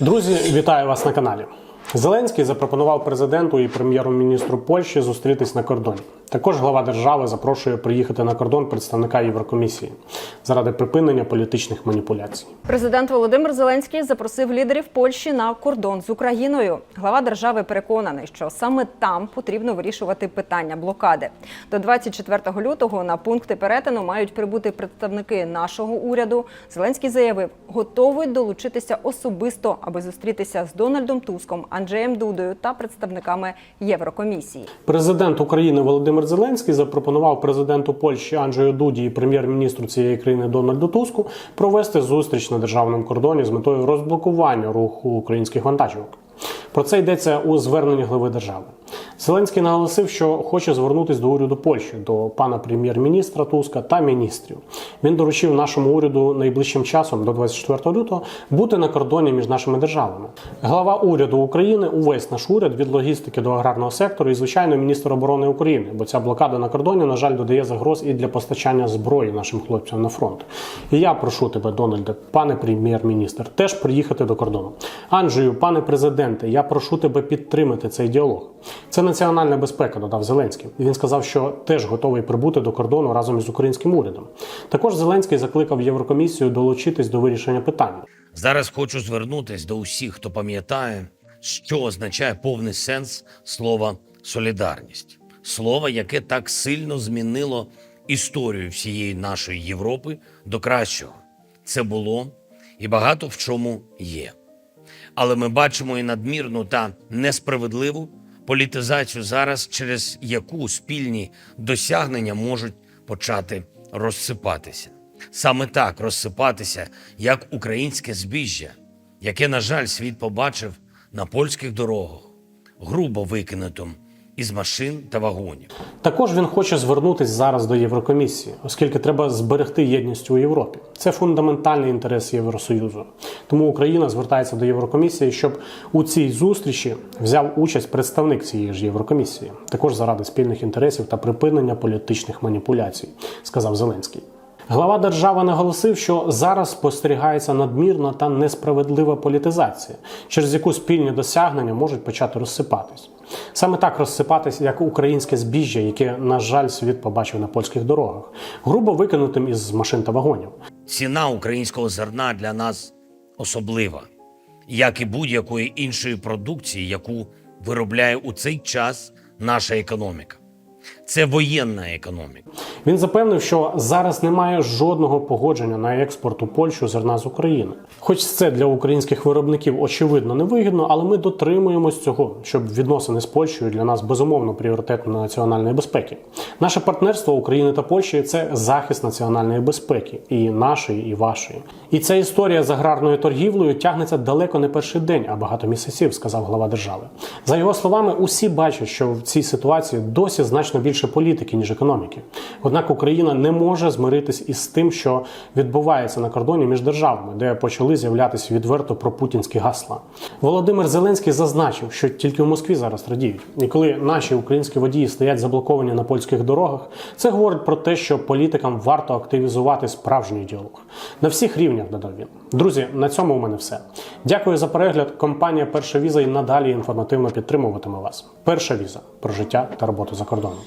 Друзі, вітаю вас на каналі. Зеленський запропонував президенту і прем'єру-міністру Польщі зустрітись на кордоні. Також глава держави запрошує приїхати на кордон представника Єврокомісії заради припинення політичних маніпуляцій. Президент Володимир Зеленський запросив лідерів Польщі на кордон з Україною. Глава держави переконаний, що саме там потрібно вирішувати питання блокади. До 24 лютого на пункти перетину мають прибути представники нашого уряду. Зеленський заявив, готовий долучитися особисто, аби зустрітися з Дональдом Туском, Анджеєм Дудою та представниками Єврокомісії. Президент України Володимир Зеленський запропонував президенту Польщі Анджею Дуді і прем'єр-міністру цієї країни Дональду Туску провести зустріч на державному кордоні з метою розблокування руху українських вантажівок. Про це йдеться у зверненні глави держави. Зеленський наголосив, що хоче звернутися до уряду Польщі, до пана прем'єр-міністра Туска та міністрів. Він доручив нашому уряду найближчим часом, до 24 лютого, бути на кордоні між нашими державами. Глава уряду України, увесь наш уряд від логістики до аграрного сектору і, звичайно, міністр оборони України, бо ця блокада на кордоні, на жаль, додає загроз і для постачання зброї нашим хлопцям на фронт. І я прошу тебе, Дональде, пане прем'єр-міністр, теж приїхати до кордону. Анджею, пане президенте, я прошу тебе підтримати цей діалог. Це національна безпека, додав Зеленський. Він сказав, що теж готовий прибути до кордону разом із українським урядом. Також Зеленський закликав Єврокомісію долучитись до вирішення питання. Зараз хочу звернутися до усіх, хто пам'ятає, що означає повний сенс слова солідарність. Слово, яке так сильно змінило історію всієї нашої Європи до кращого. Це було і багато в чому є. Але ми бачимо і надмірну та несправедливу політизацію зараз, через яку спільні досягнення можуть почати розсипатися. Саме так розсипатися, як українське збіжжя, яке, на жаль, світ побачив на польських дорогах, грубо викинутим із машин та вагонів. Також він хоче звернутися зараз до Єврокомісії, оскільки треба зберегти єдність у Європі. Це фундаментальний інтерес Євросоюзу. Тому Україна звертається до Єврокомісії, щоб у цій зустрічі взяв участь представник цієї ж Єврокомісії, також заради спільних інтересів та припинення політичних маніпуляцій, сказав Зеленський. Глава держави наголосив, що зараз спостерігається надмірна та несправедлива політизація, через яку спільні досягнення можуть почати розсипатись. Саме так розсипатись, як українське збіжжя, яке, на жаль, світ побачив на польських дорогах, грубо викинутим із машин та вагонів. Ціна українського зерна для нас особлива, як і будь-якої іншої продукції, яку виробляє у цей час наша економіка. Це воєнна економіка. Він запевнив, що зараз немає жодного погодження на експорт у Польщу зерна з України. Хоч це для українських виробників очевидно невигідно, але ми дотримуємось цього, щоб відносини з Польщею для нас безумовно пріоритет національної безпеки. Наше партнерство України та Польщі це захист національної безпеки і нашої, і вашої. І ця історія з аграрною торгівлею тягнеться далеко не перший день, а багато місяців, сказав глава держави. За його словами, усі бачать, що в цій ситуації досі значно більше політики ніж економіки. Однак Україна не може змиритись із тим, що відбувається на кордоні між державами, де почали з'являтися відверто пропутінські гасла. Володимир Зеленський зазначив, що тільки в Москві зараз радіють. І коли наші українські водії стоять заблоковані на польських дорогах, це говорить про те, що політикам варто активізувати справжній діалог на всіх рівнях. Додав він. Друзі, на цьому у мене все. Дякую за перегляд. Компанія Перша віза і надалі інформативно підтримуватиме вас. Перша віза про життя та роботу за кордоном.